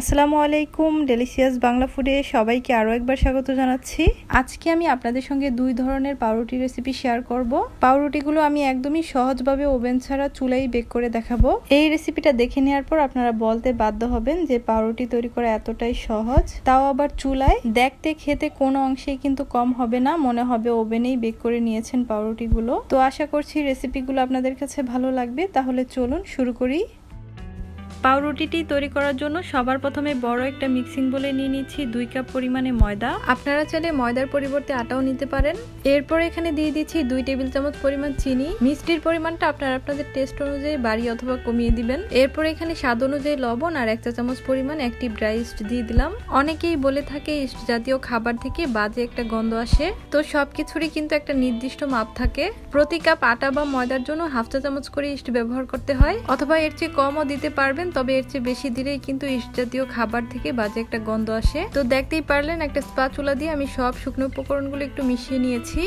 আসসালামু আলাইকুম ডেলিশিয়াস বাংলা ফুডে সবাইকে আরও একবার স্বাগত জানাচ্ছি। আজকে আমি আপনাদের সঙ্গে দুই ধরনের পাউরুটি রেসিপি শেয়ার করব। পাউরুটিগুলো আমি একদমই সহজভাবে ওভেন ছাড়া চুলাই বেক করে দেখাবো। এই রেসিপিটা দেখে নেওয়ার পর আপনারা বলতে বাধ্য হবেন যে পাউরুটি তৈরি করা এতটাই সহজ। তাও আবার চুলায়। দেখতে, খেতে কোনো অংশেই কিন্তু কম হবে না, মনে হবে ওভেনেই বেক করে নিয়েছেন পাউরুটিগুলো। তো আশা করছি রেসিপিগুলো আপনাদের কাছে ভালো লাগবে, তাহলে চলুন শুরু করি। পাউরুটিটি তৈরি করার জন্য সবার প্রথমে বড় একটা মিক্সিং বলে নিয়ে নিচ্ছি দুই কাপ পরিমাণে ময়দা। আপনারা চাইলে ময়দার পরিবর্তে আটাও নিতে পারেন। এরপর এখানে দিয়ে দিচ্ছি দুই টেবিল চামচ পরিমাণ চিনি। মিষ্টির পরিমাণটা আপনারা আপনাদের টেস্ট অনুযায়ী বাড়ি অথবা কমিয়ে দিবেন। এরপর এখানে স্বাদ অনুযায়ী লবণ আর এক চা চামচ পরিমাণ একটি ড্রাই ইস্ট দিয়ে দিলাম। অনেকেই বলে থাকে ইস্ট জাতীয় খাবার থেকে বাজে একটা গন্ধ আসে। তো সবকিছুরই কিন্তু একটা নির্দিষ্ট মাপ থাকে। প্রতি কাপ আটা বা ময়দার জন্য হাফ চা চামচ করে ইস্ট ব্যবহার করতে হয়। অথবা এর চেয়ে কমও দিতে পারবেন তবে এর চেয়ে বেশি দিলেই কিন্তু ইস্ট জাতীয় খাবার থেকে বাজে একটা গন্ধ আসে। তো দেখতেই পারলেন, একটা স্পা চুলা দিয়ে আমি সব শুকনো উপকরণগুলো একটু মিশিয়ে নিয়েছি।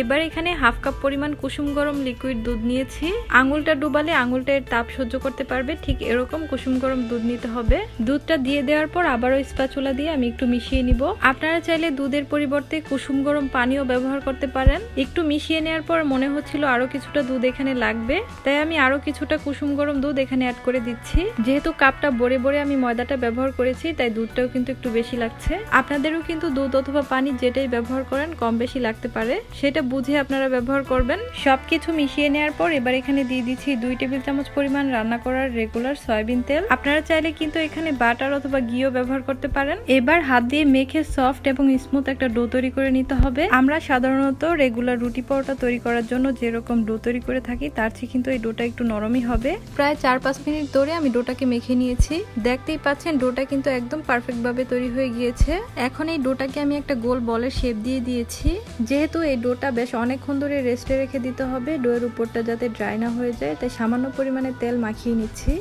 এবার এখানে হাফ কাপ পরিমাণ কুসুম গরম লিকুইড দুধ নিয়েছি। আঙুলটা ডুবালে আঙুলটা এর তাপ সহ্য করতে পারবে, ঠিক এরকম কুসুম গরম দুধ নিতে হবে। দুধটা দিয়ে দেওয়ার পর আবারও স্পা চুলা দিয়ে আমি একটু মিশিয়ে নিব। আপনারা চাইলে দুধের পরিবর্তে কুসুম গরম পানিও ব্যবহার করতে পারেন। একটু মিশিয়ে নেওয়ার পর মনে হচ্ছিল আরও কিছুটা দুধ এখানে লাগবে, তাই আমি আরও কিছুটা কুসুম গরম দুধ এখানে অ্যাড করে দিচ্ছি। যেহেতু কাপটা বড়ে বড়ে আমি ময়দাটা ব্যবহার করেছি, তাই দুধটাও কিন্তু একটু বেশি লাগছে। আপনাদেরও কিন্তু দুধ অথবা পানি যেটাই ব্যবহার করেন কম বেশি লাগতে পারে। সেটা বুঝে আপনারা ব্যবহার করবেন। সবকিছু মিশিয়ে নেওয়ার পর এবার এখানে দিয়ে দিচ্ছি দুই টেবিল চামচ পরিমাণ রান্না করার রেগুলার সয়াবিন তেল। আপনারা চাইলে কিন্তু এখানে বাটার অথবা ঘিও ব্যবহার করতে পারেন। এবার হাত দিয়ে মেখে সফট এবং স্মুথ একটা ডো তৈরি করে নিতে হবে। আমরা সাধারণত রেগুলার রুটি পরোটা তৈরি করার জন্য যেরকম ডো তৈরি করে থাকি, তার চেয়ে কিন্তু এই ডোটা একটু নরমই হবে। প্রায় চার পাঁচ মিনিট ধরে আমি ডোটাকে মেখে নিয়েছি। দেখতেই পাচ্ছেন, ডোটা কিন্তু একদম পারফেক্টভাবে তৈরি হয়ে গিয়েছে। এখন এই ডোটাকে আমি একটা গোল বলের শেপ দিয়ে দিয়েছি। যেহেতু এই ডোটা বেশ অনেকক্ষণ ধরে রেস্টে রেখে দিতে হবে, ডোয়ের উপরটা যাতে ড্রাই না হয়ে যায়, তাই সামান্য পরিমাণে তেল মাখিয়ে নিচ্ছি।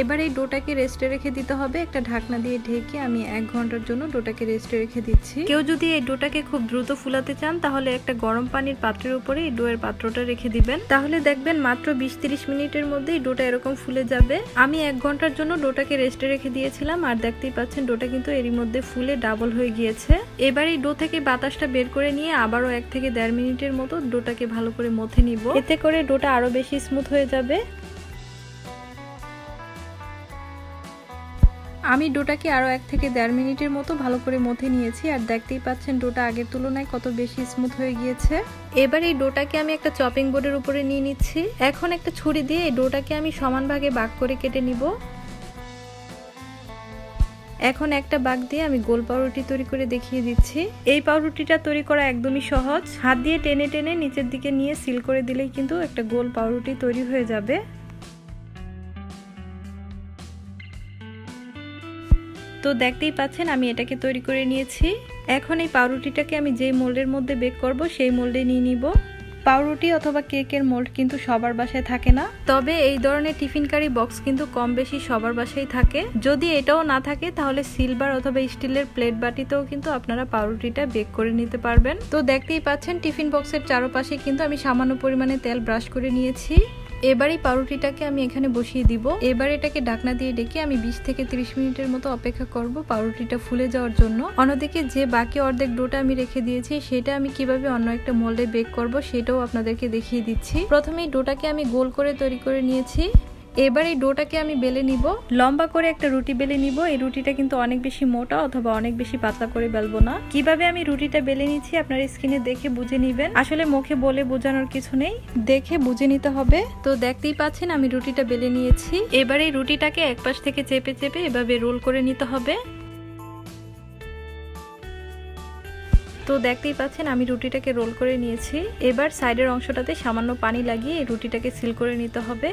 এবার এই ডোটাকে রেস্টে রেখে দিতে হবে। একটা ঢাকনা দিয়ে ঢেকে আমি এক ঘণ্টার জন্য ডোটাকে রেস্টে রেখে দিচ্ছি। কেউ যদি এই ডোটাকে খুব দ্রুত ফুলাতে চান, তাহলে একটা গরম পানির পাত্রের উপরে এই ডোয়ের পাত্রটা রেখে দিবেন। তাহলে দেখবেন মাত্র বিশ তিরিশ মিনিটের মধ্যেই ডোটা এরকম ফুলে যাবে। আমি এক ঘণ্টার জন্য ডোটাকে রেস্টে রেখে দিয়েছিলাম, আর দেখতেই পাচ্ছেন ডোটা কিন্তু এরই মধ্যে ফুলে ডাবল হয়ে গিয়েছে। এবার এই ডো থেকে বাতাসটা বের করে নিয়ে আবারও এক থেকে দেড় মিনিটের মতো ডোটাকে ভালো করে মথে নিব। এতে করে ডোটা আরও বেশি স্মুথ হয়ে যাবে। আমি ডোটাকে আরও এক থেকে দেড় মিনিটের মতো ভালো করে মথে নিয়েছি, আর দেখতেই পাচ্ছেন ডোটা আগের তুলনায় কত বেশি স্মুথ হয়ে গিয়েছে। এবার এই ডোটাকে আমি একটা চপিং বোর্ডের উপরে নিয়ে নিচ্ছি। এখন একটা ছুরি দিয়ে এই ডোটাকে আমি সমান ভাগে বাক করে কেটে নিব। এখন একটা বাগ দিয়ে আমি গোল পাউরুটি তৈরি করে দেখিয়ে দিচ্ছি। এই পাউরুটিটা তৈরি করা একদমই সহজ। হাত দিয়ে টেনে টেনে নিচের দিকে নিয়ে সিল করে দিলেই কিন্তু একটা গোল পাউরুটি তৈরি হয়ে যাবে। তো দেখতেই পাচ্ছেন, আমি এটাকে তৈরি করে নিয়েছি। এখন এই পাউরুটিটাকে আমি যেই মোল্ডের মধ্যে বেক করব, সেই মোল্ডে নিয়ে নিব। পাউরুটি অথবা কেকের মোল্ড কিন্তু সবার বাসায় থাকে না। তবে এই ধরনের টিফিনকারি বক্স কিন্তু কম বেশি সবার বাসায় থাকে। যদি এটাও না থাকে, তাহলে সিলভার অথবা স্টিলের প্লেট বাটিতেও কিন্তু আপনারা পাউরুটিটা বেক করে নিতে পারবেন। তো দেখতেই পাচ্ছেন, টিফিন বক্সের চারপাশে কিন্তু আমি সামান্য পরিমাণে তেল ব্রাশ করে নিয়েছি। এবার পাউরুটিটাকে আমি এখানে বসিয়ে দিব। এবার এটাকে ঢাকনা দিয়ে ডেকে আমি বিশ থেকে তিরিশ মিনিটের মতো অপেক্ষা করব পাউরুটিটা ফুলে যাওয়ার জন্য। অন্যদিকে যে বাকি অর্ধেক ডোটা আমি রেখে দিয়েছি, সেটা আমি কীভাবে অন্য একটা মোল্ডে বেক করব সেটাও আপনাদেরকে দেখিয়ে দিচ্ছি। প্রথমেই ডোটাকে আমি গোল করে তৈরি করে নিয়েছি। এবার এই ডোটাকে আমি বেলে নিব। লম্বা করে একটা রুটি বেলে নিব। এই রুটিটা কিন্তু অনেক বেশি মোটা অথবা অনেক বেশি পাতলা করে বেলবো না। কীভাবে আমি রুটিটা বেলে নিচ্ছি আপনার স্কিনে দেখে বুঝে নিবেন। আসলে মুখে বলে বোঝানোর কিছু নেই। দেখে বুঝে নিতে হবে। তো দেখতেই পাচ্ছেন আমি রুটিটা বেলে নিয়েছি। এবার এই রুটিটাকে এক পাশ থেকে চেপে চেপে এভাবে রোল করে নিতে হবে। তো দেখতেই পাচ্ছেন আমি রুটিটাকে রোল করে নিয়েছি। এবার সাইডের অংশটাতে সামান্য পানি লাগিয়ে রুটিটাকে সিল করে নিতে হবে।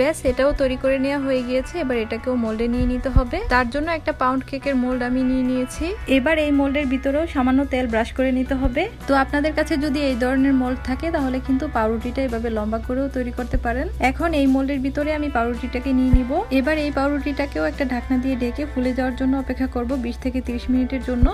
ব্যাস এটাও তৈরি করে নেওয়া হয়ে গিয়েছে এবার এটাকেও মোল্ডে নিয়ে নিতে হবে। তার জন্য একটা পাউন্ড কেকের মোল্ড আমি নিয়ে নিয়েছি। এবার এই মোল্ডের ভিতরেও সামান্য তেল ব্রাশ করে নিতে হবে। তো আপনাদের কাছে যদি এই ধরনের মোল্ড থাকে তাহলে কিন্তু পাউরুটিটা এভাবে লম্বা করেও তৈরি করতে পারেন। এখন এই মোল্ডের ভিতরে আমি পাউরুটিটাকে নিয়ে নিব। এবার এই পাউরুটিটাকেও একটা ঢাকনা দিয়ে ঢেকে ফুলে যাওয়ার জন্য অপেক্ষা করব বিশ থেকে তিরিশ মিনিটের জন্য।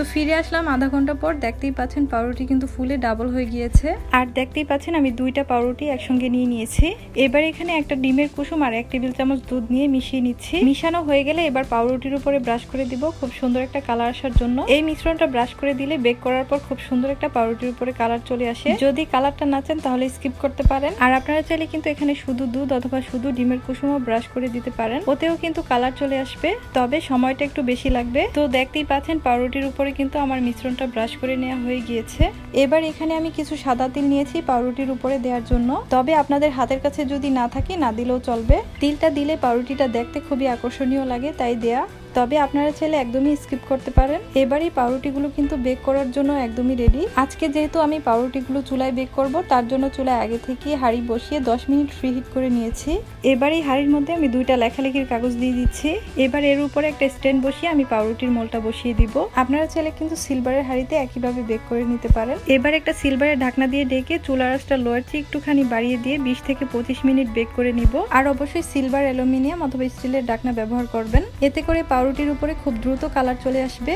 তো ফিরে আসলাম আধা ঘণ্টা পর। দেখতেই পাচ্ছেন পাউরুটি কিন্তু ফুলে ডাবল হয়ে গিয়েছে। আর দেখতেই পাচ্ছেন আমি দুইটা পাউরুটি একসঙ্গে নিয়ে নিয়েছি। এবার এখানে একটা ডিমের কুসুম আর এক টেবিল চামচ দুধ নিয়ে মিশিয়ে নিচ্ছি। মিশানো হয়ে গেলে এবার পাউরুটির উপরে ব্রাশ করে দিব। খুব সুন্দর একটা কালার আসার জন্য। এই মিশ্রণটা ব্রাশ করে দিলে বেক করার পর খুব সুন্দর একটা পাউরুটির উপরে কালার চলে আসে। যদি কালারটা না চান তাহলে স্কিপ করতে পারেন। আর আপনারা চাইলে কিন্তু এখানে শুধু দুধ অথবা শুধু ডিমের কুসুমও ব্রাশ করে দিতে পারেন। ওতেও কিন্তু কালার চলে আসবে। তবে সময়টা একটু বেশি লাগবে। তো দেখতেই পাচ্ছেন পাউরুটির উপরে কিন্তু আমার মিশ্রণটা ব্রাশ করে নেওয়া হয়ে গিয়েছে। এবার এখানে আমি কিছু সাদা তিল নিয়েছি পাউরুটির উপরে দেওয়ার জন্য। তবে আপনাদের হাতের কাছে যদি না থাকে, না দিলেও চলবে। তিলটা দিলে পাউরুটিটা দেখতে খুবই আকর্ষণীয় লাগে, তাই দেয়া তবে আপনারা চাইলে একদমই স্কিপ করতে পারেন। এবার এই পাউরুটিগুলো কিন্তু বেক করার জন্য একদমই রেডি আজকে যেহেতু আমি পাউরুটিগুলো চুলায় বেক করব, তার জন্য চুলায় আগে থেকে হাঁড়ি বসিয়ে 10 মিনিট ফ্রি হিট করে নিয়েছি। এবার এই হাঁড়ির মধ্যে আমি দুইটা লেখালেখির কাগজ দিয়ে দিচ্ছি। এবার এর উপরে একটা স্ট্যান্ড বসিয়ে আমি পাউরুটির মোলটা বসিয়ে দিব। আপনারা চাইলে কিন্তু সিলভারের হাঁড়িতে একইভাবে বেক করে নিতে পারেন। এবার একটা সিলভারের ঢাকনা দিয়ে ডেকে চুলার আঁচটা লোয়ার চেয়ে একটুখানি বাড়িয়ে দিয়ে 20 থেকে পঁচিশ মিনিট বেক করে নিব। আর অবশ্যই সিলভার অ্যালুমিনিয়াম অথবা স্টিলের ঢাকনা ব্যবহার করবেন। এতে করে পাউরুটির উপরে খুব দ্রুত কালার চলে আসবে।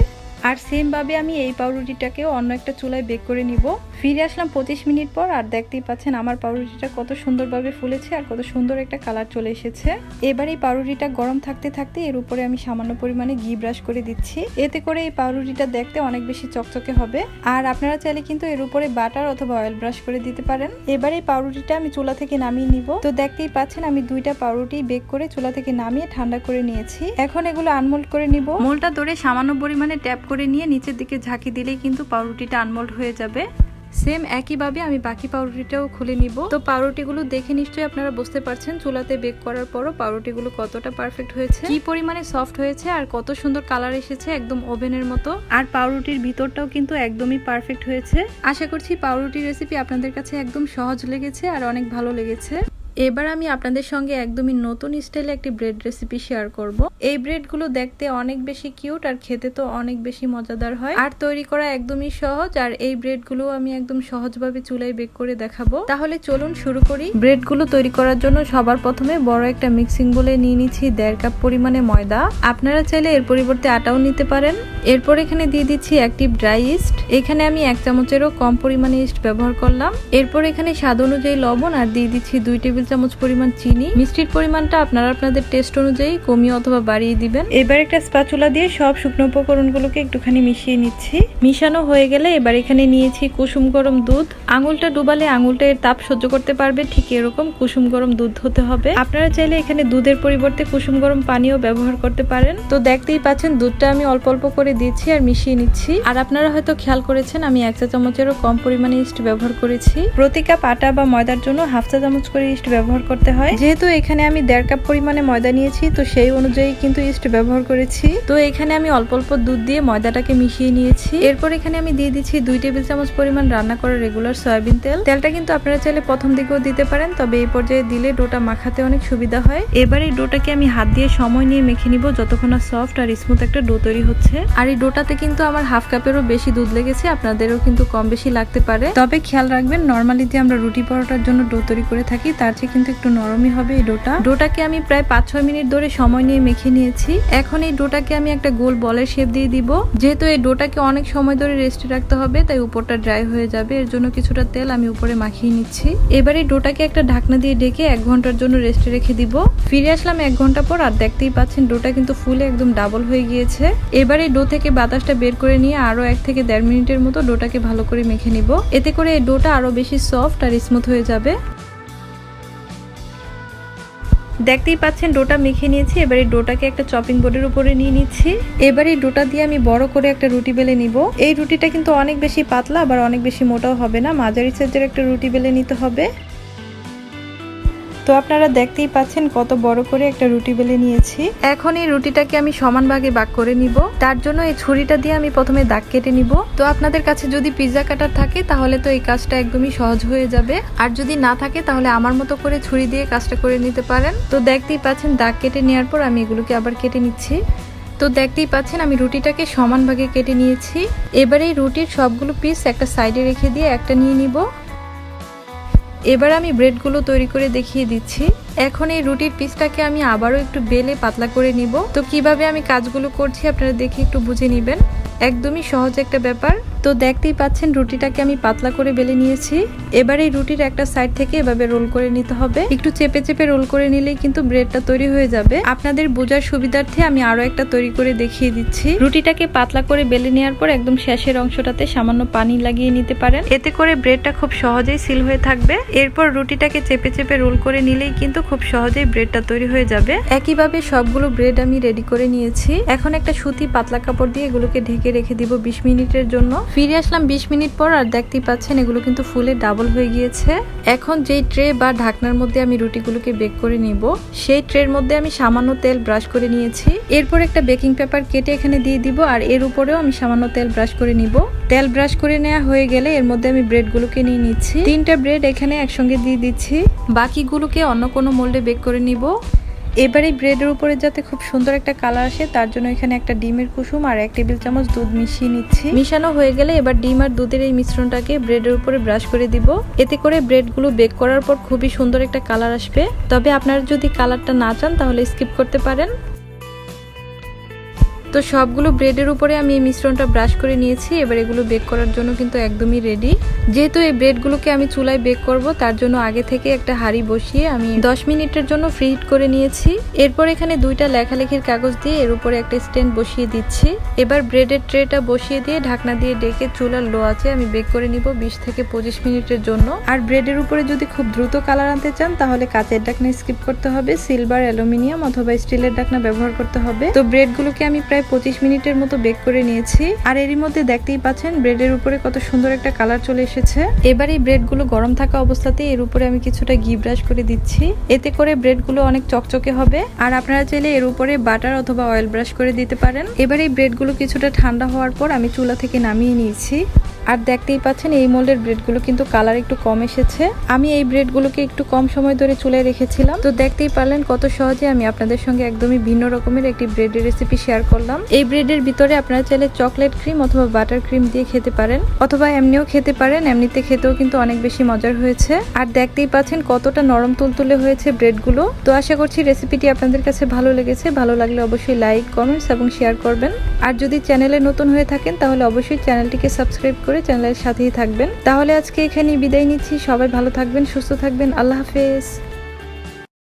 আর সেম ভাবে আমি এই পাউরুটিটাকেও অন্য একটা চুলায় বেক করে নিব। ফিরে আসলাম পঁচিশ মিনিট পর আর দেখতেই পাচ্ছেন আমার পাউরুটিটা কত সুন্দরভাবে ফুলেছে আর কত সুন্দর একটা কালার চলে এসেছে। এবার এই পাউরুটিটা গরম থাকতে থাকতে এর উপরে আমি সামান্য পরিমাণে ঘি ব্রাশ করে দিচ্ছি। এতে করে এই পাউরুটিটা দেখতে অনেক বেশি চকচকে হবে। আর আপনারা চাইলে কিন্তু এর উপরে বাটার অথবা অয়েল ব্রাশ করে দিতে পারেন। এবার এই পাউরুটিটা আমি চুলা থেকে নামিয়ে নিব। তো দেখতেই পাচ্ছেন আমি দুইটা পাউরুটি বেক করে চুলা থেকে নামিয়ে ঠান্ডা করে নিয়েছি। এখন এগুলো আনমোল্ড করে নিব। মোলটা ধরে সামান্য পরিমাণে ট্যাপ করে নিয়ে নিচের দিকে ঝাঁকি দিলেই কিন্তু পাউরুটিটা আনমোল্ড হয়ে যাবে। সেম একইভাবে আমি বাকি পাউরুটিটাও খুলে নিব। তো পাউরুটিগুলো দেখে নিশ্চয়ই আপনারা বুঝতে পারছেন চুলাতে বেক করার পরও পাউরুটিগুলো কতটা পারফেক্ট হয়েছে। কি পরিমাণে সফট হয়েছে আর কত সুন্দর কালার এসেছে একদম ওভেনের মতো। আর পাউরুটির ভিতরটাও কিন্তু একদমই পারফেক্ট হয়েছে। আশা করছি পাউরুটির রেসিপি আপনাদের কাছে একদম সহজ লেগেছে আর অনেক ভালো লেগেছে। এবার আমি আপনাদের সঙ্গে একদমই নতুন স্টাইলে একটি ব্রেড রেসিপি শেয়ার করব। এই ব্রেডগুলো দেখতে অনেক বেশি কিউট আর খেতে তো অনেক বেশি মজাদার হয়। আর তৈরি করা একদমই সহজ, আর এই ব্রেডগুলো আমি একদম সহজভাবে চুলায় বেক করে দেখাবো। তাহলে চলুন শুরু করি। ব্রেডগুলো তৈরি করার জন্য সবার প্রথমে বড় একটা মিক্সিং বলে নিয়ে নিচ্ছি দেড় কাপ পরিমাণে ময়দা। আপনারা চাইলে এর পরিবর্তে আটাও নিতে পারেন। এরপর এখানে দিয়ে দিচ্ছি একটি ড্রাই ইস্ট এখানে আমি এক চামচেরও কম পরিমাণে ইস্ট ব্যবহার করলাম। এরপর এখানে স্বাদ অনুযায়ী লবণ আর দিয়ে দিচ্ছি দুই টেবিল চামচ পরিমাণ চিনি। মিষ্টির পরিমাণটা আপনারা আপনাদের টেস্ট অনুযায়ী কমিয়ে অথবা বাড়িয়ে দিবেন। এবার একটা স্পাচুলা দিয়ে সব শুকনো উপকরণগুলোকে একটুখানি মিশিয়ে নিচ্ছি। মিশানো হয়ে গেলে এবার এখানে নিয়েছি কুসুম গরম দুধ। আঙুলটা ডুবালে আঙুলটা এর তাপ সহ্য করতে পারবে ঠিক এরকম কুসুম গরম দুধ হতে হবে। আপনারা চাইলে এখানে দুধের পরিবর্তে কুসুম গরম পানিও ব্যবহার করতে পারেন। তো দেখতেই পাচ্ছেন দুধটা আমি অল্প অল্প করে দিচ্ছি আর মিশিয়ে নিচ্ছি। আর আপনারা হয়তো খেয়াল করেছেন আমি এক চা চামচেরও কম পরিমাণে ইস্ট ব্যবহার করেছি। প্রতি কাপ আটা বা ময়দার জন্য হাফ চা চামচ করে ইস্ট ব্যবহার করতে হয়। যেহেতু এখানে আমি দেড় কাপ পরিমাণে ময়দা নিয়েছি, তো সেই অনুযায়ী কিন্তু ইস্ট ব্যবহার করেছি। তো এখানে আমি অল্প অল্প দুধ দিয়ে ময়দাটাকে মিশিয়ে নিয়েছি। এরপর এখানে আমি দিয়ে দিচ্ছি দুই টেবিল চামচ পরিমাণ রান্না করা রেগুলার সয়াবিন তেল। তেলটা কিন্তু আপনারা চাইলে প্রথম দিকেও দিতে পারেন, তবে এই পর্যায়ে দিলে ডোটা মাখাতে অনেক সুবিধা হয়। এবার এই ডোটাকে আমি হাত দিয়ে সময় নিয়ে মেখে নিব, যতক্ষণ না সফট আর স্মুথ একটা ডো তৈরি হচ্ছে। আর এই ডোটাতে কিন্তু আমার হাফ কাপেরও বেশি দুধ লেগেছে, আপনাদেরও কিন্তু কম বেশি লাগতে পারে। তবে খেয়াল রাখবেন নর্মালি যে আমরা রুটি পরোটার জন্য ডো তৈরি করে থাকি, তার চেয়ে কিন্তু একটু নরমই হবে এই ডোটা। ডোটাকে আমি প্রায় পাঁচ ছয় মিনিট ধরে সময় নিয়ে মেখে নিয়েছি। এখন এই ডোটাকে আমি একটা গোল বলের শেপ দিয়ে দিব। যেহেতু এই ডোটাকে অনেক সময় ধরে রেস্টে রাখতে হবে, তাই উপরটা ড্রাই হয়ে যাবে। এর জন্য কিছুটা তেল আমি উপরে মাখিয়ে নিচ্ছি। এবার ডোটাকে একটা ঢাকনা দিয়ে ডেকে এক ঘণ্টার জন্য রেস্টে রেখে দিব। ফিরে আসলাম এক ঘণ্টা পর, আর দেখতেই পাচ্ছেন ডোটা কিন্তু ফুলে একদম ডাবল হয়ে গিয়েছে। এবার ডো থেকে বাতাসটা বের করে নিয়ে আরও এক থেকে দেড় মিনিটের মতো ডোটাকে ভালো করে মেখে নিব। এতে করে এই ডোটা আরও বেশি সফট আর স্মুথ হয়ে যাবে। দেখতেই পাচ্ছেন, ডোটা মেখে নিয়েছি। এবার এই ডোটাকে একটা চপিং বোর্ডের উপরে নিয়ে নিচ্ছি। এবার এই ডোটা দিয়ে আমি বড় করে একটা রুটি বেলে নিব। এই রুটিটা কিন্তু অনেক বেশি পাতলা, আবার অনেক বেশি মোটাও হবে না। মাঝারি সাইজের একটা রুটি বেলে নিতে হবে। তো আপনারা দেখতেই পাচ্ছেন কত বড় করে একটা রুটি বেলে নিয়েছি। এখন এই রুটিটাকে আমি সমান ভাগে ভাগ করে নিব। তার জন্য এই ছুরিটা দিয়ে আমি প্রথমে দাগ কেটে নিব। তো আপনাদের কাছে যদি পিৎজা কাটার থাকে, তাহলে তো এই কাজটা একদমই সহজ হয়ে যাবে। আর যদি না থাকে, তাহলে আমার মতো করে ছুরি দিয়ে কাজটা করে নিতে পারেন। তো দেখতেই পাচ্ছেন, দাগ কেটে নেওয়ার পর আমি এগুলোকে আবার কেটে নিচ্ছি। তো দেখতেই পাচ্ছেন, আমি রুটিটাকে সমান ভাগে কেটে নিয়েছি। এবারে রুটির সবগুলো পিস একটা সাইডে রেখে দিয়ে একটা নিয়ে নিব। এবার আমি ব্রেডগুলো তৈরি করে দেখিয়ে দিচ্ছি। এখন এই রুটির পিসটাকে আমি আবারও একটু বেলে পাতলা করে নিব। তো কীভাবে আমি কাজগুলো করছি আপনারা দেখে একটু বুঝে নেবেন। একদমই সহজ একটা ব্যাপার। তো দেখতেই পাচ্ছেন, রুটিটাকে আমি পাতলা করে বেলে নিয়েছি। এবার এই রুটির একটা সাইড থেকে এভাবে রোল করে নিতে হবে। একটু চেপে চেপে রোল করে নিলেই কিন্তু ব্রেডটা তৈরি হয়ে যাবে। আপনাদের বোঝার সুবিধার্থে আমি আরও একটা তৈরি করে দেখিয়ে দিচ্ছি। রুটিটাকে পাতলা করে বেলে নেওয়ার পর একদম শেষের অংশটাতে সামান্য পানি লাগিয়ে নিতে পারেন। এতে করে ব্রেডটা খুব সহজেই সিল হয়ে থাকবে। এরপর রুটিটাকে চেপে চেপে রোল করে নিলেই কিন্তু খুব সহজেই ব্রেডটা তৈরি হয়ে যাবে। একইভাবে সবগুলো ব্রেড আমি রেডি করে নিয়েছি। এখন একটা সুতি পাতলা কাপড় দিয়ে এগুলোকে ঢেকে রেখে দিব বিশ মিনিটের জন্য। ফিরে আসলাম বিশ মিনিট পর আর দেখতেই পাচ্ছেন এগুলো কিন্তু ফুলে ডাবল হয়ে গিয়েছে। এখন যেই ট্রে বা ঢাকনার মধ্যে আমি রুটিগুলোকে বেক করে নিব, সেই ট্রের মধ্যে আমি সামান্য তেল ব্রাশ করে নিয়েছি। এরপর একটা বেকিং পেপার কেটে এখানে দিয়ে দিব আর এর উপরেও আমি সামান্য তেল ব্রাশ করে নিব। তেল ব্রাশ করে নেওয়া হয়ে গেলে এর মধ্যে আমি ব্রেডগুলোকে নিয়ে নিচ্ছি। তিনটা ব্রেড এখানে একসঙ্গে দিয়ে দিচ্ছি। বাকিগুলোকে অন্য কোনো মোল্ডে বেক করে নিব। এবার ব্রেডের উপরে যাতে খুব সুন্দর একটা কালার আসে, তার জন্য এখানে একটা ডিমের কুসুম আর এক টেবিল চামচ দুধ মিশিয়ে নিচ্ছি। মিশানো হয়ে গেলে এবার ডিম আর দুধের এই মিশ্রণটাকে ব্রেডের উপরে ব্রাশ করে দিব। এতে করে ব্রেডগুলো বেক করার পর খুবই সুন্দর একটা কালার আসবে। তবে আপনারা যদি কালারটা না চান, তাহলে স্কিপ করতে পারেন। তো সবগুলো ব্রেডের উপরে আমি এই মিশ্রণটা ব্রাশ করে নিয়েছি। এবার এগুলো বেক করার জন্য কিন্তু একদমই রেডি যেহেতু এই ব্রেডগুলোকে আমি চুলায় বেক করব, তার জন্য আগে থেকে একটা হাঁড়ি বসিয়ে আমি 10 মিনিটের জন্য ফ্রি হিট করে নিয়েছি। এরপর এখানে দুইটা লেখালেখির কাগজ দিয়ে এর উপরে একটা স্ট্যান্ড বসিয়ে দিচ্ছি। এবার ব্রেডের ট্রেটা বসিয়ে দিয়ে ঢাকনা দিয়ে ডেকে চুলার লো আছে আমি বেক করে নিব 20 থেকে পঁচিশ মিনিটের জন্য। আর ব্রেডের উপরে যদি খুব দ্রুত কালার আনতে চান, তাহলে কাচের ডাকনা স্কিপ করতে হবে সিলভার অ্যালুমিনিয়াম অথবা স্টিলের ডাকনা ব্যবহার করতে হবে। তো ব্রেডগুলোকে আমি প্রায় পঁচিশ মিনিটের মতো বেক করে নিয়েছি। আর এরই মধ্যে দেখতেই পাচ্ছেন ব্রেডের উপরে কত সুন্দর একটা কালার চলে এসেছে। এবার এই ব্রেডগুলো গরম থাকা অবস্থাতে এর উপরে আমি কিছুটা ঘি ব্রাশ করে দিচ্ছি। এতে করে ব্রেডগুলো অনেক চকচকে হবে। আর আপনারা চাইলে এর উপরে বাটার অথবা অয়েল ব্রাশ করে দিতে পারেন। এবার এই ব্রেডগুলো কিছুটা ঠান্ডা হওয়ার পর আমি চুলা থেকে নামিয়ে নিয়েছি। আর দেখতেই পাচ্ছেন এই মোল্ডের ব্রেডগুলো কিন্তু কালার একটু কম এসেছে। আমি এই ব্রেডগুলোকে একটু কম সময় ধরে চুলায় রেখেছিলাম। তো দেখতেই পারলেন কত সহজে আমি আপনাদের সঙ্গে একদমই ভিন্ন রকমের একটি ব্রেডের রেসিপি শেয়ার করলাম। এই ব্রেডের ভিতরে আপনারা চাইলে চকলেট ক্রিম অথবা বাটার ক্রিম দিয়ে খেতে পারেন, অথবা এমনিও খেতে পারেন, এমনিতে খেতেও কিন্তু অনেক বেশি মজার হয়েছে। আর দেখতেই পাচ্ছেন কতটা নরম তুলতুলে হয়েছে ব্রেডগুলো তো আশা করছি রেসিপিটি আপনাদের কাছে ভালো লেগেছে। ভালো লাগলে অবশ্যই লাইক কমেন্টস এবং শেয়ার করবেন। আর যদি চ্যানেলে নতুন হয়ে থাকেন, তাহলে অবশ্যই চ্যানেলটিকে সাবস্ক্রাইব করে চ্যানেলের সাথেই থাকবেন। তাহলে আজকে এখানেই বিদায় নিচ্ছি। সবাই ভালো থাকবেন, সুস্থ থাকবেন। আল্লাহ হাফেজ।